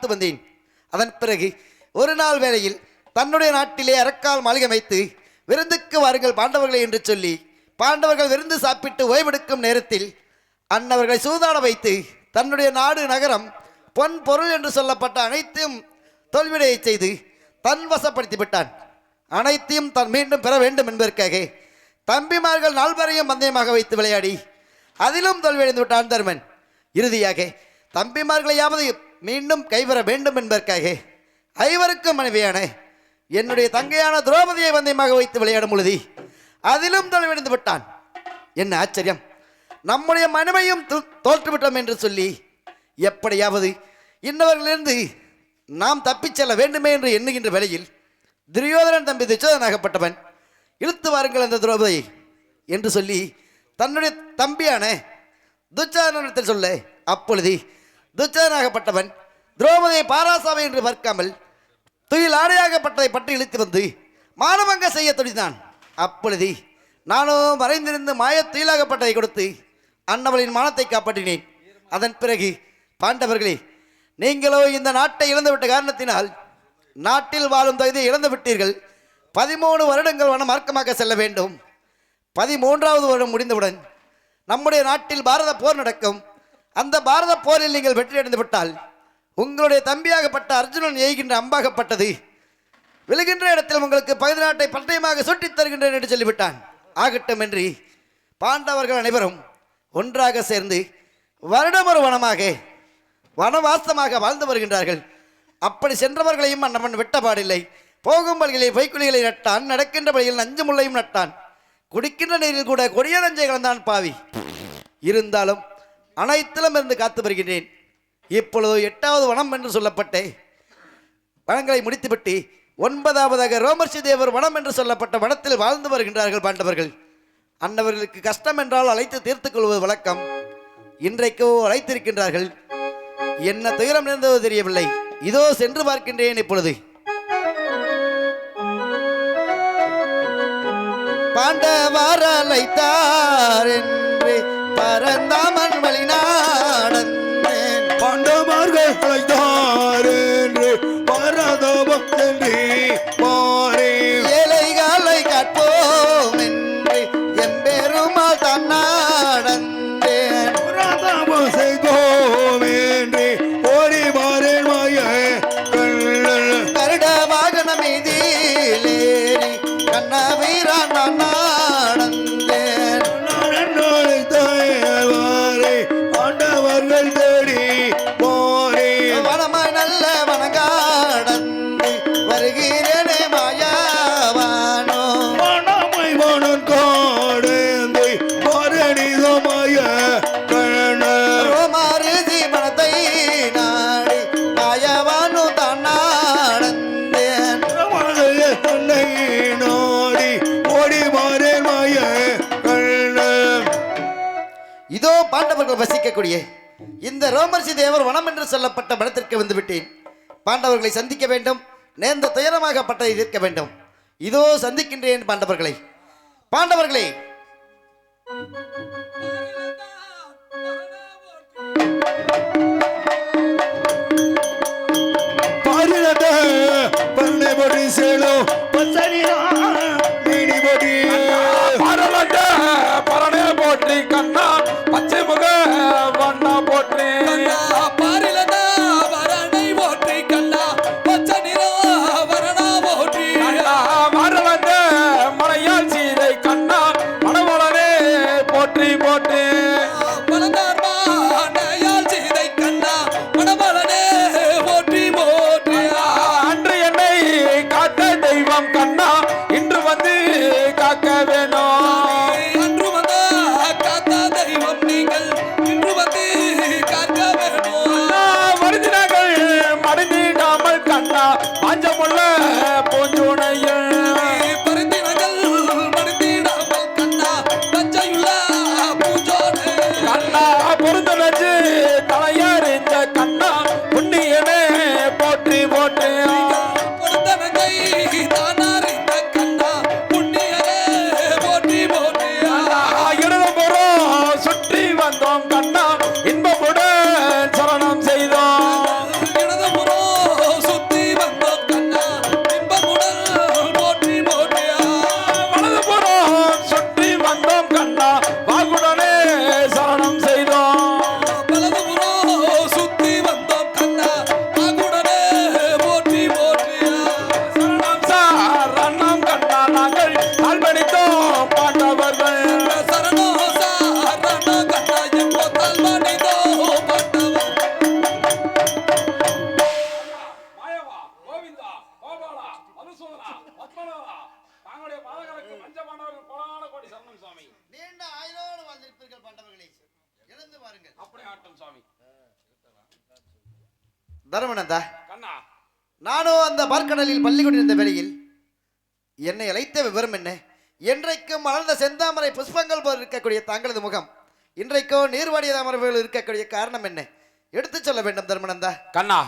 பார்த்து வந்தேன். அதன் பிறகு ஒரு நாள் வேளையில் தன்னுடைய நாட்டிலே அரக்கால் மாளிகை வைத்து விருந்துக்கு வாருங்கள் பாண்டவர்களை என்று சொல்லி பாண்டவர்கள் விருந்து சாப்பிட்டு ஓய்வெடுக்கும் நேரத்தில் அன்னவர்களை சூதாட வைத்து தன்னுடைய நாடு நகரம் பொன் பொருள் என்று சொல்லப்பட்ட அனைத்தையும் தோல்விடைய செய்து தன் வசப்படுத்தி விட்டான். அனைத்தையும் தன் மீண்டும் பெற வேண்டும் என்பதற்காக தம்பிமார்கள் நால்வரையும் பந்தயமாக வைத்து விளையாடி அதிலும் தோல்வியடைந்து விட்டான் தருமன். இறுதியாக தம்பிமார்களையாவது மீண்டும் கைவர வேண்டும் என்பதற்காக ஐவருக்கும் மனைவியான என்னுடைய தங்கையான துரோபதியை வந்தியமாக வைத்து விளையாடும் பொழுது அதிலும் தோல்வியடைந்து விட்டான். என்ன ஆச்சரியம். நம்முடைய மனைமையும் தோற்றுவிட்டோம் என்று சொல்லி எப்படியாவது இன்னவர்களிலிருந்து நாம் தப்பிச் செல்ல வேண்டுமே என்று எண்ணுகின்ற வேளையில் துரியோதனன் தம்பி துச்சோதனாகப்பட்டவன் இழுத்து வாருங்கள் அந்த துரோபதி என்று சொல்லி தன்னுடைய தம்பியான துச்சாதனத்தில் சொல்ல அப்பொழுது துச்சனாகப்பட்டவன் துரோபதியை பாராசாவை என்று பார்க்காமல் துயில் ஆடையாகப்பட்டதை பற்றி இழுத்து வந்து மானபங்க செய்ய துடித்தான். அப்பொழுது நானும் மறைந்திருந்து மாய துயிலாகப்பட்டதை கொடுத்து அன்னவளின் மானத்தை காப்பாற்றினேன். அதன் பிறகு பாண்டவர்களே நீங்களோ இந்த நாட்டை இழந்துவிட்ட காரணத்தினால் நாட்டில் வாழும் தகுதியை இழந்து விட்டீர்கள் பதிமூணு வருடங்கள் வன மார்க்கமாக செல்ல வேண்டும். பதிமூன்றாவது வருடம் முடிந்தவுடன் நம்முடைய நாட்டில் பாரத போர் நடக்கும். அந்த பாரத போரில் நீங்கள் வெற்றி விட்டால் உங்களுடைய தம்பியாகப்பட்ட அர்ஜுனன் எய்கின்ற அம்பாகப்பட்டது. விழுகின்ற இடத்தில் உங்களுக்கு பகுதி நாட்டை பட்டயமாக சுட்டித் தருகின்றேன் என்று சொல்லிவிட்டான். ஆகட்டும் என்று பாண்டவர்கள் அனைவரும் ஒன்றாக சேர்ந்து வருடம் ஒரு வனமாக வனவாசமாக வாழ்ந்து வருகின்றார்கள். அப்படி சென்றவர்களையும் அன்னவன் விட்டபாடில்லை போகும் வழிகளில் பொய்க்குழிகளை நட்டான் நடக்கின்ற வழியில் நஞ்சு முள்ளையும் நட்டான். குடிக்கின்ற நீரில் கூட கொடிய நஞ்சை கலந்தான் பாவி. இருந்தாலும் அனைத்திலும் இருந்து காத்து வருகின்றேன். இப்பொழுது எட்டாவது வனம் என்று சொல்லப்பட்டே வனங்களை முடித்துவிட்டு ஒன்பதாவதாக ரோமர்ஷி தேவர் வனம் என்று சொல்லப்பட்ட வனத்தில் வாழ்ந்து வருகின்றார்கள் பாண்டவர்கள். அன்னவர்களுக்கு கஷ்டம் என்றால் அழைத்து தீர்த்துக் கொள்வது வழக்கம். இன்றைக்கோ அழைத்திருக்கின்றார்கள். என்ன துயரம் நேர்ந்ததோ தெரியவில்லை. இதோ சென்று பார்க்கின்றேன் இப்பொழுது. பாண்டவர் அழைத்தார் என்று பரந்தாமன் வழி நாடந்தேன் பாண்டவர்கள் வசிக்கக்கூடிய இந்த ரோமர்சி தேவர் வனம் என்று சொல்லப்பட்ட வனத்திற்கு வந்துவிட்டேன் பாண்டவர்களை சந்திக்க வேண்டும். நேர்ந்த துயரமாகப்பட்டதை தீர்க்க வேண்டும். இதோ சந்திக்கின்றேன் பாண்டவர்களை. பாண்டவர்களே! பண்ணை பொடி சேலோ. பச்சனியா மீனி பொடி பரணே போற்றி கண்ணா பச்சை முக கண்ணா நீண்ட ஆயுளோடு வாழ்ந்திருப்பீர்கள் பாண்டவர்களே? இழந்து பாருங்கள் அப்படி ஆட்டம் சுவாமி தர்மனந்தா கண்ணா. நானும் அந்த பார்க்கடலில் பள்ளி கொண்டிருந்த வேளையில் என்னை அழைத்த விவரம் என்ன? என்றைக்கும் மலர்ந்த செந்தாமரை புஷ்பங்கள் போல் இருக்கக்கூடிய தங்களது முகம் இன்றைக்கோ நீர்வாடிய அமர்வுகள் இருக்கக்கூடிய காரணம் என்ன? எடுத்து சொல்ல வேண்டும் தர்மனந்தா கண்ணா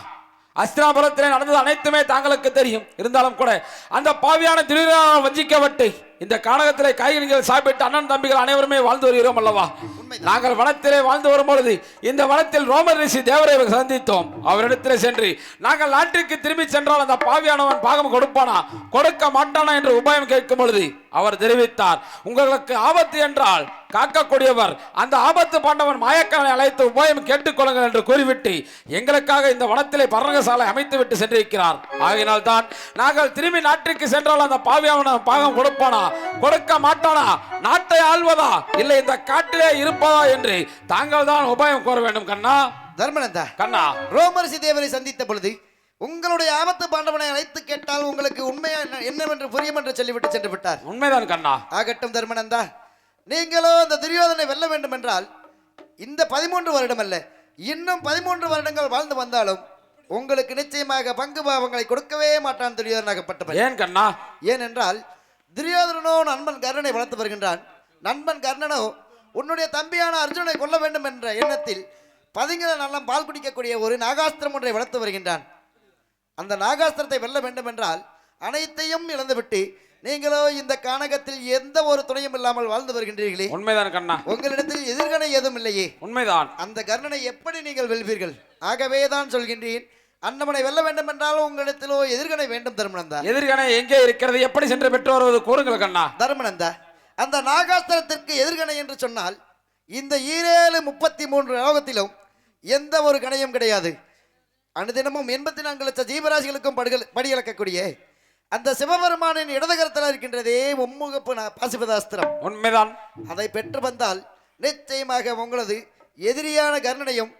அஸ்திராபுரத்தில் நடந்தது அனைத்துமே தாங்களுக்கு தெரியும். இருந்தாலும் கூட அந்த பாவியான திருவிழா வஞ்சிக்கப்பட்டு இந்த கானகத்திலே காய்கறிகள் சாப்பிட்டு அண்ணன் தம்பிகள் அனைவருமே வாழ்ந்து வருகிறோம் அல்லவா? நாங்கள் வனத்திலே வாழ்ந்து வரும்பொழுது இந்த வனத்தில் ரோமர் ரிஷி தேவரை சந்தித்தோம். அவரிடத்தில் சென்று நாங்கள் நாட்டிற்கு திரும்பி சென்றால் அந்த பாவியானவன் பாகம் கொடுப்பானா? கொடுக்க மாட்டானா? என்று உபாயம் கேட்கும் பொழுது அவர் தெரிவித்தார் உங்களுக்கு ஆபத்து என்றால் காக்கக்கூடியவர் அந்த ஆபத்து பாண்டவன் மாயக்கனை அழைத்து உபாயம் கேட்டுக்கொள்ளுங்கள் என்று கூறிவிட்டு எங்களுக்காக இந்த வனத்திலே பரங்கசாலை அமைத்து விட்டு சென்றிருக்கிறார். ஆகினால் தான் நாங்கள் திரும்பி நாட்டிற்கு சென்றால் அந்த பாவியானவன் பாகம் கொடுப்பானா? கொடுக்க மாட்டானா நாட்டை ஆள்வதா? இல்லை இந்த காட்டிலே இருப்பதா என்று தாங்கள் தான் உபாயம் கோர வேண்டும் கண்ணா. தர்மனந்தா கண்ணா. ரோமரிசி தேவரை சந்தித்த பொழுது உங்களுடைய ஆபத்து பாண்டவனை அழைத்து கேட்டால் உங்களுக்கு உண்மையா என்ன- என்னவென்று புரியும் என்று சொல்லிவிட்டு சென்று விட்டார். உண்மைதான் கண்ணா. ஆகட்டும் தர்மனந்தா நீங்களோ அந்த துரியோதனை வெல்ல வேண்டும் என்றால் இந்த பதிமூன்று வருடம் அல்ல இன்னும் பதிமூன்று வருடங்கள் வாழ்ந்து வந்தாலும் உங்களுக்கு நிச்சயமாக பங்கு பாவங்களை கொடுக்கவே மாட்டான் துரியோதனாகப்பட்டவன் ஏன் கண்ணா? ஏனென்றால் துரியோதனனோ நண்பன் கர்ணனை வளர்த்து வருகின்றான். நண்பன் கர்ணனோ உன்னுடைய தம்பியான அர்ஜுனை கொல்ல வேண்டும் என்ற எண்ணத்தில் பதுங்கிற நல்லம் பால் குடிக்கக்கூடிய ஒரு நாகாஸ்திரம் ஒன்றை வளர்த்து வருகின்றான். அந்த நாகாஸ்திரத்தை வெல்ல வேண்டும் என்றால் அனைத்தையும் இழந்துவிட்டு நீங்களோ இந்த கானகத்தில் எந்த ஒரு துணையும் இல்லாமல் வாழ்ந்து வருகின்றீர்களே. உண்மைதான் கண்ணா. உங்களிடத்தில் எதிர்கணை ஏதும் இல்லையே. உண்மைதான். அந்த கர்ணனை எப்படி நீங்கள் வெல்வீர்கள்? ஆகவே தான் சொல்கின்றேன். அன்னமனை வெல்ல வேண்டும் என்றால் உங்களிடத்திலோ எதிர்கணை வேண்டும் தர்மனந்தா எதிர்கணை எங்கே இருக்கிறது? எப்படி சென்று பெற்று வருவது? கூறுங்கள் கண்ணா. தர்மனந்தா அந்த நாகாஸ்திரத்திற்கு எதிர்கணை என்று சொன்னால் இந்த ஈரேழு முப்பத்தி மூன்று லோகத்திலும் எந்த ஒரு கணையும் கிடையாது. அனுதினமும் எண்பத்தி நான்கு லட்சம் ஜீவராசிகளுக்கும் படுகள் படியளக்கக்கூடிய அந்த சிவபெருமானின் இடதுகரத்தில் இருக்கின்றதே மும்முகப்பு பாசிபதாஸ்திரம். உண்மைதான். அதை பெற்று வந்தால் நிச்சயமாக உங்களது எதிரியான கர்ணனையும்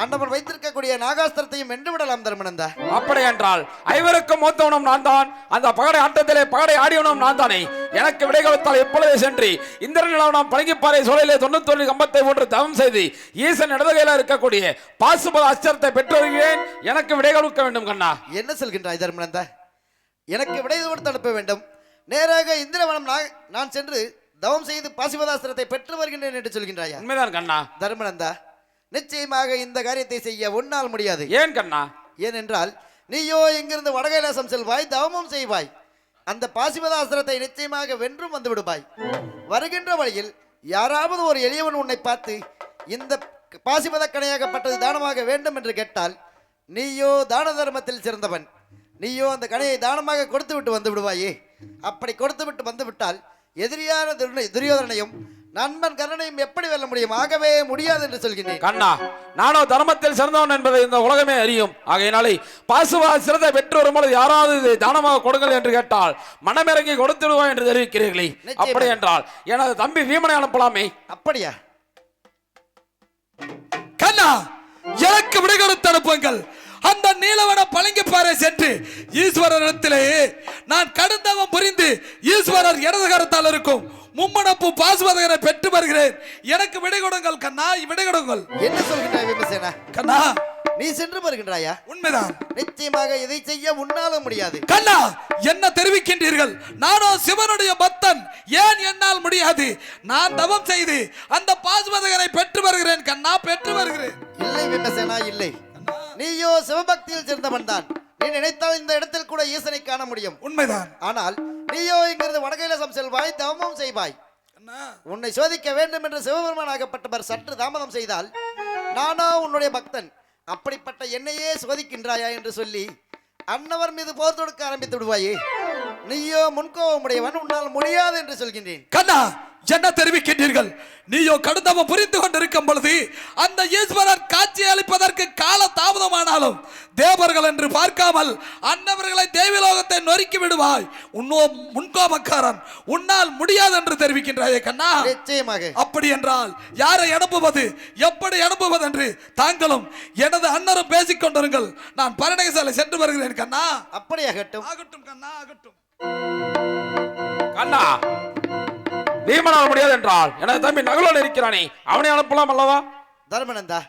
அன்னவன் வைத்திருக்கக்கூடிய நாகாஸ்திரத்தையும் வென்று விடலாம் தர்மனந்தா அப்படி என்றால் ஐவருக்கும் மூத்தவனும் நான் தான் அந்த பகடை ஆட்டத்திலே பகடை ஆடியவனும் நான் தானே எனக்கு விடை கொடுத்தால் எப்பொழுதே சென்று இந்திரனிடம் நாம் பழங்கிப்பாறை சோலையிலே தொண்ணூத்தொன்று கம்பத்தை ஒன்று தவம் செய்து ஈசன் இடதுகையில இருக்கக்கூடிய பாசுபத அஸ்திரத்தை பெற்று வருகிறேன் எனக்கு விடை கொடுக்க வேண்டும் கண்ணா. என்ன சொல்கின்றாய் தர்மனந்தா எனக்கு விடை கொடுத்து அனுப்ப வேண்டும். நேராக இந்திரவனம் நான் நான் சென்று தவம் செய்து பாசிபதாஸ்திரத்தை பெற்று வருகின்றேன் என்று சொல்கின்றாயா? உண்மைதான் கண்ணா. தர்மனந்தா நிச்சயமாக இந்த காரியத்தை செய்ய உன்னால் முடியாது. ஏன் கண்ணா? ஏனென்றால் நீயோ இங்கிருந்து வடகைலாசம் செல்வாய் தவமும் செய்வாய். அந்த பாசிபதாஸ்திரத்தை நிச்சயமாக வென்றும் வந்து விடுவாய். வருகின்ற வழியில் யாராவது ஒரு எளியவன் உன்னை பார்த்து இந்த பாசிபத கணையாகப்பட்டது தானமாக வேண்டும் என்று கேட்டால் நீயோ தான தர்மத்தில் சிறந்தவன். நீயோ அந்த கணையை தானமாக கொடுத்து விட்டு வந்து விடுவாயே. அப்படி கொடுத்து விட்டு வந்து விட்டால் எதிரியான துரியோதனையும் நண்பன் கர்ணனையும் எப்படி வெல்ல முடியும்? ஆகவே முடியாது என்று சொல்கின்றேன். கண்ணா நானோ தர்மத்தில் சிறந்தவன் என்பதை இந்த உலகமே அறியும். ஆகையினாலே பாசுவா சிறந்த பெற்று வரும்பொழுது யாராவது இதை தானமாக கொடுங்கள் என்று கேட்டால் மனமிறங்கி கொடுத்து விடுவான் என்று தெரிவிக்கிறீர்களே. அப்படி என்றால் எனது தம்பி வீமனை அனுப்பலாமே. அப்படியா? கண்ணா எனக்கு விடை கொடுத்து அனுப்புங்கள். அந்த நீலவன பழங்கிப்பாறை சென்று ஈஸ்வரனிடத்திலே நான் கடுந்தவம் புரிந்து ஈஸ்வரர் இடது கரத்தால் இருக்கும். மும்மணப்பு பாசுவதகனை பெற்று வருகிறேன். எனக்கு விடை கொடுங்கள் கண்ணா விடை கொடுங்கள். என்ன சொல்கின்றாய் விமர்சனா? கண்ணா. நீ சென்று வருகின்றாயா? உண்மைதான். நிச்சயமாக இதை செய்ய உன்னாலும் முடியாது. கண்ணா என்ன தெரிவிக்கின்றீர்கள்? நானோ சிவனுடைய பக்தன். ஏன் என்னால் முடியாது? நான் தவம் செய்து அந்த பாசுவதகனை பெற்று வருகிறேன் கண்ணா பெற்று வருகிறேன். இல்லை விமர்சனா இல்லை. நீயோ சிவபக்தியில் சேர்ந்தவன் தான் நீ நினைத்தால் இந்த இடத்தில் கூட ஈசனை காண முடியும். உண்மைதான். ஆனால் நீயோ இங்கிருந்து வடகைலாசம் செல்வாய் தவமும் செய்வாய். உன்னை சோதிக்க வேண்டும் என்று சிவபெருமான் ஆகப்பட்டவர் சற்று தாமதம் செய்தால் நானோ உன்னுடைய பக்தன். அப்படிப்பட்ட என்னையே சோதிக்கின்றாயா? என்று சொல்லி அன்னவர் மீது போர் தொடுக்க ஆரம்பித்து விடுவாயே. நீயோ முன்கோபமுடையவன். உன்னால் முடியாது என்று சொல்கின்றேன். கண்ணா என்ன தெரிவிக்கின்றீர்கள்? நீயோ கடுந்தவம் புரிந்து கொண்டிருக்கும் பொழுது அந்த ஈஸ்வரர் காட்சி அளிப்பதற்கு கால தாமதமானாலும் தேவர்கள் என்று பார்க்காமல் அன்னவர்களை தேவிலோகத்தை நொறுக்கி விடுவாய். உன்னோ முன்கோபக்காரன் உன்னால் முடியாது என்று தெரிவிக்கின்றாயே கண்ணா. நிச்சயமாக. அப்படி என்றால் யாரை அனுப்புவது எப்படி அனுப்புவது என்று தாங்களும் எனது அண்ணரும் பேசிக் கொண்டிருங்கள். நான் பரணகசாலை சென்று வருகிறேன் கண்ணா. அப்படியாகட்டும். ஆகட்டும் கண்ணா ஆகட்டும். கண்ணா பீமனால் முடியாது என்றால் எனது தம்பி நகுலன் இருக்கிறானே அவனை அனுப்பலாம் அல்லவா? தர்மனந்தா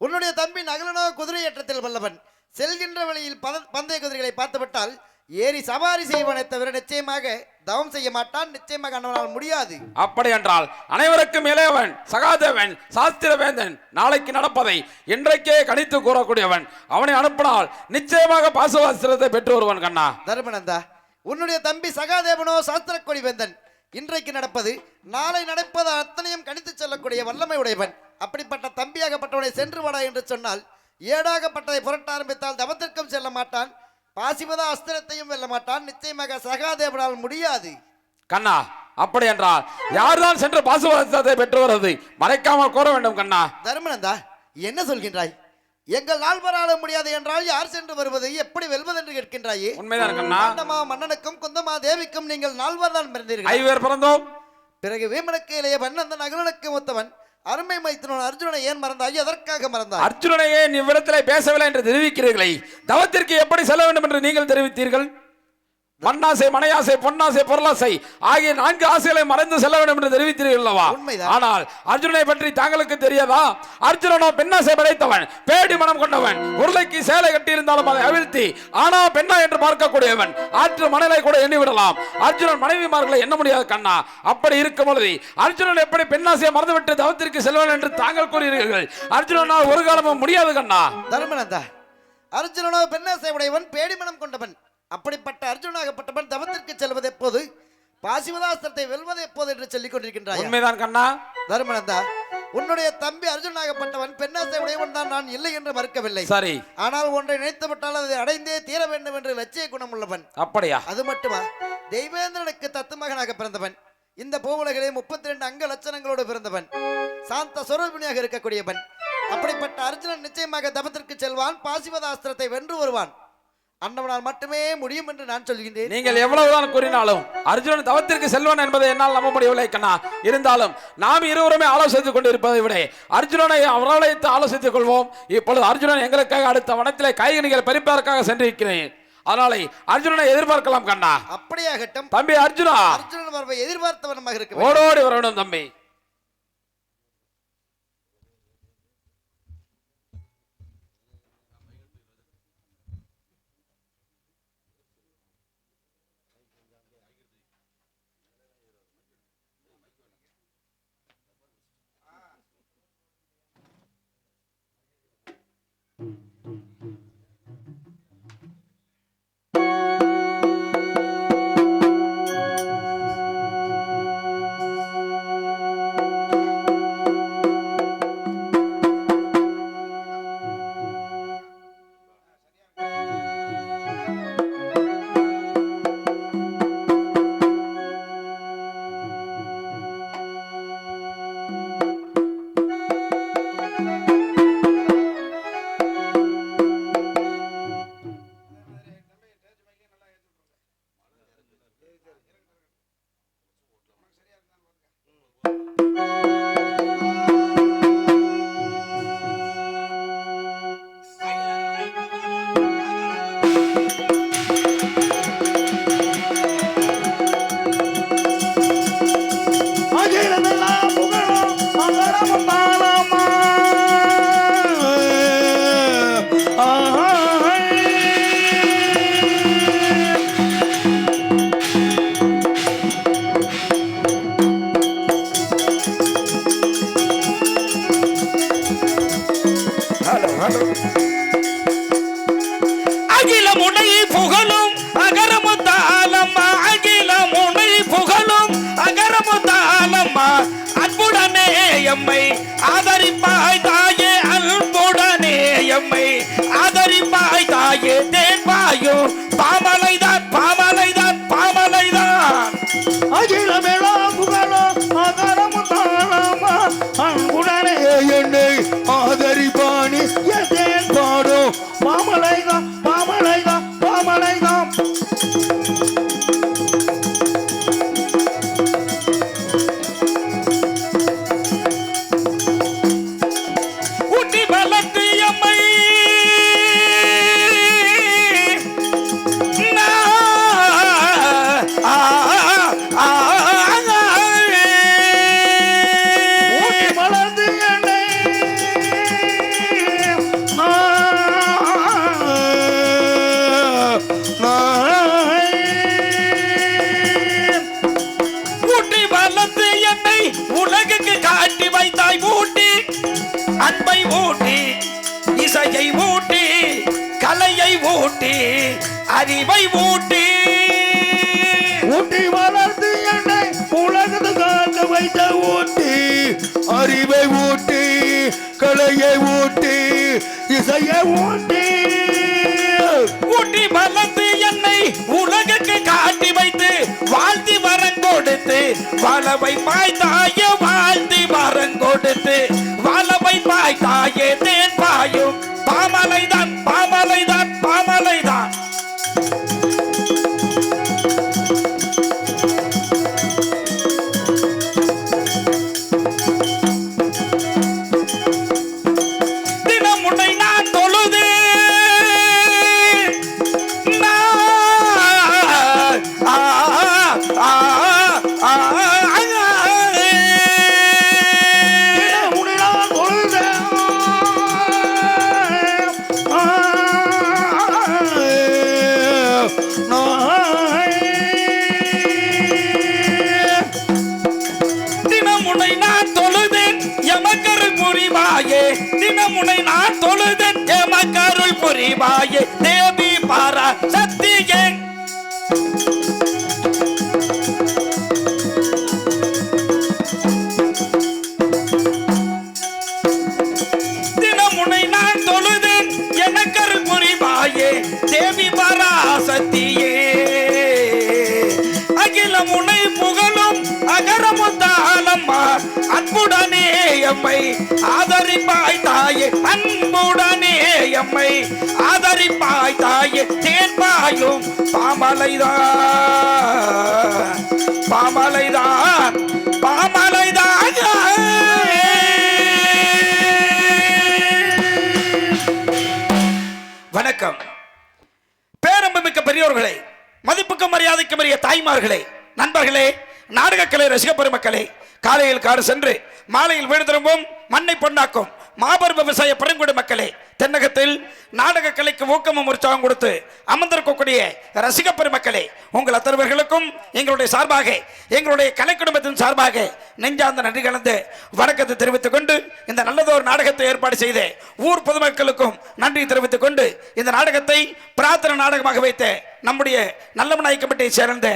உன்னுடைய தம்பி நகலனோ குதிரை ஏற்றத்தில் வல்லவன். செல்கின்ற வழியில் பந்தய குதிரைகளை பார்த்துவிட்டால் ஏறி சவாரி செய்வனை தவிர நிச்சயமாக தவம் செய்ய மாட்டான் நிச்சயமாக அண்ணவனால் முடியாது. அப்படி என்றால் அனைவருக்கும் இளையவன் சகாதேவன் சாஸ்திரவேந்தன் நாளைக்கு நடப்பதை இன்றைக்கே கணித்து கூறக்கூடியவன். அவனை அனுப்பினால் நிச்சயமாக பாசுவாஸ்திரத்தை பெற்று வருவன் கண்ணா. தர்மனந்தா உன்னுடைய தம்பி சகாதேவனோ சாஸ்திரக்கொடி வேந்தன். இன்றைக்கு நடப்பது நாளை நடப்பது அத்தனையும் கணித்து சொல்லக்கூடிய வல்லமை உடையவன். அப்படிப்பட்ட தம்பியாகப்பட்டவனை சென்று வாடா என்று சொன்னால் ஏடாகப்பட்டதை புரட்ட ஆரம்பித்தால் தவத்திற்கும் செல்ல மாட்டான் பாசிபத அஸ்திரத்தையும் வெல்ல மாட்டான் நிச்சயமாக சகாதேவனால் முடியாது. கண்ணா அப்படி என்றால் யார்தான் சென்று பாசுவாஸ்திரத்தை பெற்று வருவது? மறைக்காமல் கூற வேண்டும் கண்ணா. தர்மனந்தா என்ன சொல்கின்றாய்? எங்கள் நால்வரால முடியாது என்றால் யார் சென்று வருவது எப்படி வெல்வது என்று கேட்கின்றாயே? உண்மைதான் மன்னனுக்கும் குந்தமா தேவிக்கும் நீங்கள் நால்வர் தான் பிறந்தீர்கள். ஐவர் பிறந்தோம். பிறகு வீமனுக்கு இளையவன் அந்த நகலனுக்கு மூத்தவன் அருமை மைத்தினன் அர்ஜுனனை ஏன் மறந்தாய்? எதற்காக மறந்தாய்? அர்ஜுனனையே இவ்விடத்திலே பேசவில்லை என்று தெரிவிக்கிறீர்களே. தவத்திற்கு எப்படி செல்ல வேண்டும் என்று நீங்கள் தெரிவித்தீர்கள்? மண்ணாசை மனையாசை பொன்னாசை பொருளாசை ஆகிய நான்கு ஆசைகளை மறைந்து செல்ல வேண்டும் என்று தெரிவித்தீர்கள் அல்லவா? உண்மைதான். ஆனால் அர்ஜுனனை பற்றி தாங்களுக்கு தெரியாதா? அர்ஜுனனோ பெண்ணாசை படைத்தவன் பேடி மனம் கொண்டவன் உருளைக்கு சேலை கட்டியிருந்தாலும் அதை அவிழ்த்தி ஆனா பெண்ணா என்று பார்க்கக்கூடியவன் ஆற்று மணலை கூட எண்ணி விடலாம் அர்ஜுனன் மனைவிமார்களை எண்ண முடியாது கண்ணா. அப்படி இருக்கும் பொழுது அர்ஜுனன் எப்படி பெண்ணாசையை மறந்துவிட்டு தவத்திற்கு செல்வான் என்று தாங்கள் கூறுகிறீர்கள்? அர்ஜுனனால் ஒரு காலமும் முடியாது கண்ணா. தர்மனந்தா அர்ஜுனனோ பெண்ணாசை உடையவன் பேடிமனம் கொண்டவன். அப்படிப்பட்ட அர்ஜுனாகப்பட்டவன் தவத்திற்கு செல்வது எப்போது? பாசிவதாஸ்திரத்தை வெல்வது எப்போது என்று சொல்லிக் கொண்டிருக்கின்றாய்? உண்மைதான் கண்ணா. தர்மனந்தா உன்னுடைய தம்பி அர்ஜுனாகப்பட்டவன் பெண்ணாசை உடையவன் தான் நான் இல்லை என்று மறுக்கவில்லை. சரி. ஆனால் ஒன்றை நினைத்து விட்டால் அதை அடைந்தே தீர வேண்டும் என்று லட்சிய குணம் உள்ளவன். அப்படியா? அது மட்டுமா? தெய்வேந்திரனுக்கு தத்து மகனாக பிறந்தவன். இந்த பூவுலகிலே முப்பத்தி ரெண்டு அங்க லட்சணங்களோடு பிறந்தவன். சாந்த சொரூபிணியாக இருக்கக்கூடியவன். அப்படிப்பட்ட அர்ஜுனன் நிச்சயமாக தபத்திற்கு செல்வான் பாசிவதாஸ்திரத்தை வென்று வருவான். அன்னவனால் மட்டுமே முடியும் என்று நான் சொல்கின்றேன். நீங்கள் எவ்வளவுதான் கூறினாலும் அர்ஜுனன் தவத்திற்கு செல்வான் என்பதை என்னால் நம்ப முடியவில்லை கண்ணா. இருந்தாலும் நாம் இருவருமே ஆலோசித்துக் கொண்டிருப்பதை விட அர்ஜுனனை வரவழைத்து ஆலோசித்துக் கொள்வோம். இப்பொழுது அர்ஜுனன் எங்களுக்காக அடுத்த வனத்திலே காய்கனிகள் பறிப்பதற்காக சென்றிருக்கிறேன். அதனாலே அர்ஜுனனை எதிர்பார்க்கலாம் கண்ணா. அப்படியாகட்டும். தம்பி அர்ஜுனா. அர்ஜுனன் எதிர்பார்த்தவனமாக இருக்க. ஓடோடி வர வேண்டும் தம்பி. ஊட்டி அறிவை ஊட்டி. ஊட்டி வளர்த்து என்னை உலகத்து காக்க வைத்த ஊட்டி. அறிவை ஊட்டி கலையை ஊட்டி இசையை ஊட்டி. ஊட்டி வளர்த்து என்னை உலகுக்கு காட்டி வைத்து வாழ்த்தி வரம் கொடுத்து வாழவை பாய் தாயே வாழ்த்தி வரம் கொடுத்து வாழவை பாய் தாயே எமக்கருள் புரிவாயே தேவி எம்மை ஆதரிப்பாய் தாயே தேன்பாயும் பாமலைதான் பாமலைதான் பாமலைதான் வணக்கம். பேரன்புமிக்க பெரியோர்களே மதிப்புக்கும் மரியாதைக்கும் உரிய தாய்மார்களே நண்பர்களே நாடகக்கலை ரசிக பெருமக்களே காலையில் காடு சென்று மாலையில் வீடு திரும்பும் மண்ணை பொண்ணாக்கும் மாபெரும் விவசாய பெருங்குடி மக்களே தென்னகத்தில் நாடக கலைக்கு ஊக்கமும் உற்சாகம் கொடுத்து அமர்ந்திருக்கக்கூடிய ரசிக பெருமக்களே உங்கள் அத்தர்வர்களுக்கும் எங்களுடைய சார்பாக எங்களுடைய கலை குடும்பத்தின் சார்பாக நெஞ்சார்ந்த நன்றி கலந்து வணக்கத்தை தெரிவித்துக் கொண்டு இந்த நல்லதொரு நாடகத்தை ஏற்பாடு செய்த ஊர் பொதுமக்களுக்கும் நன்றி தெரிவித்துக் கொண்டு இந்த நாடகத்தை பிரார்த்தனை நாடகமாக வைத்த நம்முடைய நல்லம நாயக்கப்பட்டியை சேர்ந்த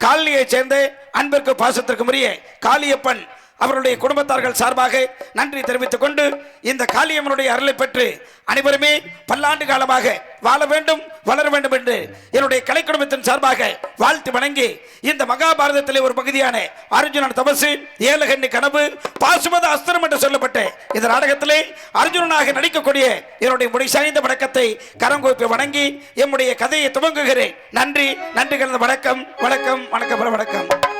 காலனியைச் சேர்ந்த அன்பிற்கு பாசத்திற்கு உரிய காளியப்பன் அவருடைய குடும்பத்தார்கள் சார்பாக நன்றி தெரிவித்துக் கொண்டு இந்த காளியம்மனுடைய அருளை பெற்று அனைவருமே பல்லாண்டு காலமாக வாழ வேண்டும் வளர வேண்டும் என்று என்னுடைய கலை குடும்பத்தின் சார்பாக வாழ்த்து வணங்கி இந்த மகாபாரதத்திலே ஒரு பகுதியான அர்ஜுனன் தபசு ஏலகண்ணி கனவு பாசுமத அஸ்திரம் என்று சொல்லப்பட்ட இந்த நாடகத்திலே அர்ஜுனனாக நடிக்கக்கூடிய என்னுடைய முடி சாய்ந்த வணக்கத்தை கரங்கோப்பி வணங்கி எம்முடைய கதையை துவங்குகிறேன். நன்றி நன்றி கலந்த வணக்கம் வணக்கம் வணக்கம் வணக்கம்.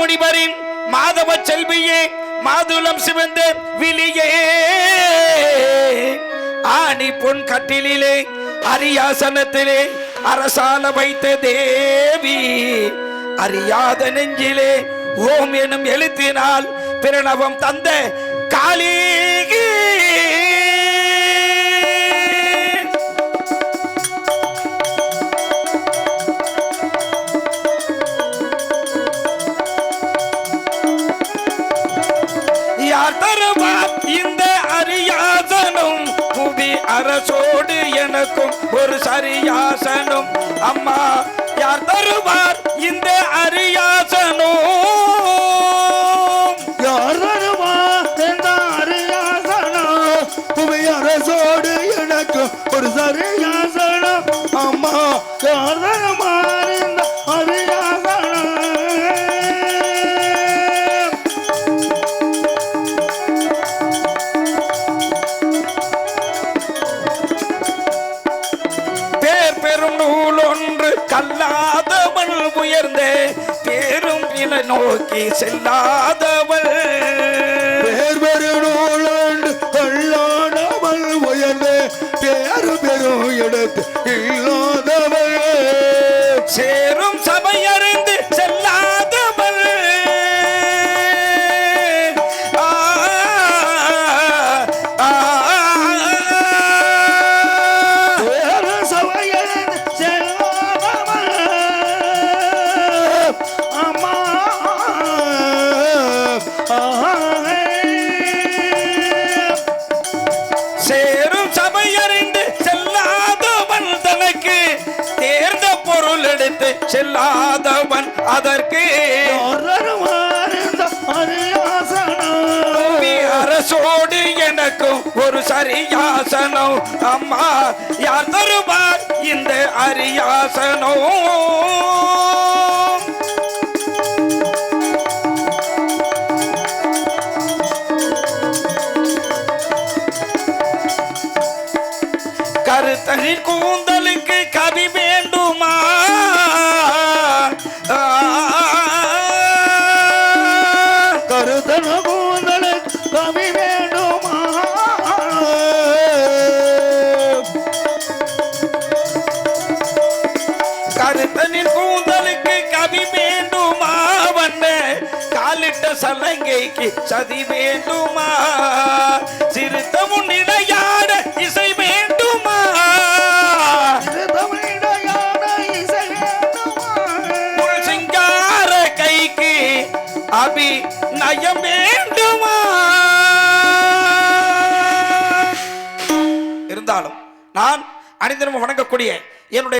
முனிவரின் மாதவ செல்வியே மாதுளம் சிவந்த விழியே. ஆணி பொன் கட்டிலே அரியாசனத்திலே அரசால வைத்த தேவி. அறியாத நெஞ்சிலே ஓம் எனும் எழுத்தினால் பிரணவம் தந்த காளி. ஒரு சரியாசனும் அம்மா யார் தருவார்? இந்த அரியாச நோக்கி செல்லாதவள். பேர் பெரு நூலாண்டு கல்லாடவள் உயர்ந்து பேரு பெரும் எடுத்து இல்லாதவள். சேரும் செல்லாதவன் அதற்கு அரசோடு எனக்கும் ஒரு சரியாசனம் அம்மா யார் தருவார் இந்த அரியாசனம் கருத்தனில் கூந்தலுக்கு சலங்கைக்கு சதி வேண்டுமா? சிறுத்த முன்னிலையாட இசை வேண்டுமா? இசை வேண்டுமா சிங்கார கைக்கு அபி நயம் இருந்தாலும் நான் வணங்கக்கூடிய என்னுடைய